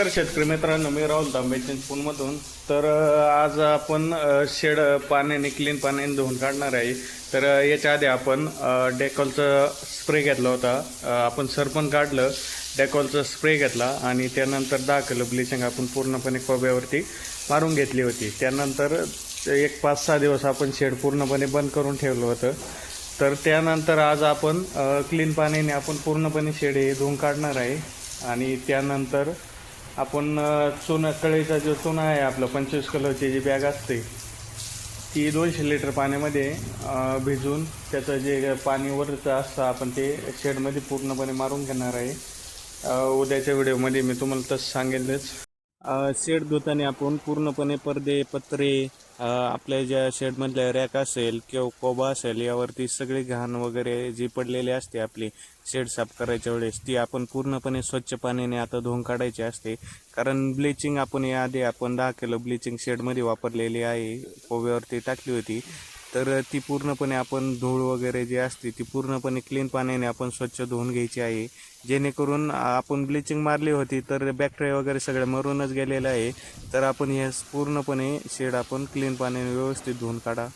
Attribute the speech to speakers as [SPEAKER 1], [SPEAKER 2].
[SPEAKER 1] नमस्कार शेतकरी मित्रांनो मी राहुल तांबे चिंचपूरमधून तर आज आपण शेड पाण्याने क्लीन पाण्याने धुवून काढणार आहे. तर याच्या आधी आपण डेकॉलचं डेकॉलचा स्प्रे घेतला होता. आपण सरपण काढलं डेकॉलचा स्प्रे घेतला आणि त्यानंतर दहा किलो ब्लिचिंग आपण पूर्णपणे कोब्यावरती मारून घेतली होती. त्यानंतर एक पाच सहा दिवस आपण शेड पूर्णपणे बंद करून ठेवलं होतं. तर त्यानंतर आज आपण क्लीन पाण्याने आपण पूर्णपणे शेड हे धुवून काढणार आहे. आणि त्यानंतर आपण चुनं चुना कळीचा जो चुना आहे आपलं पंचवीस किलोची जी बॅग असते ती दोनशे लिटर पाण्यामध्ये भिजून त्याचं जे पाणी वरचं असतं आपण ते शेडमध्ये पूर्णपणे मारून घेणार आहे. उद्याच्या व्हिडिओमध्ये मी तुम्हाला तसं सांगेलच. शेड धुताना आपण पूर्णपणे पडदे पत्रे आपल्या ज्या शेडमधल्या रॅक असेल किंवा कोबा असेल यावरती सगळी घाण वगैरे जी पडलेली असते आपली शेड साफ करायच्या वेळेस ती आपण पूर्णपणे स्वच्छ पाण्याने आता धुवून काढायची असते. कारण ब्लिचिंग आपण याआधी आपण दहा किलो ब्लिचिंग शेडमध्ये वापरलेली आहे कोब्यावरती टाकली होती. तर ती पूर्णपणे आपण धूळ वगैरे जी असते ती पूर्णपणे क्लीन पाण्याने आपण स्वच्छ धुवून घ्यायची आहे. जेणेकरून आपण ब्लिचिंग मारली होती तर बॅक्टेरिया वगैरे सगळं मरूनच गेलेलं आहे. तर आपण हे पूर्णपणे शेड आपण क्लीन पाण्याने व्यवस्थित धुवून काढा.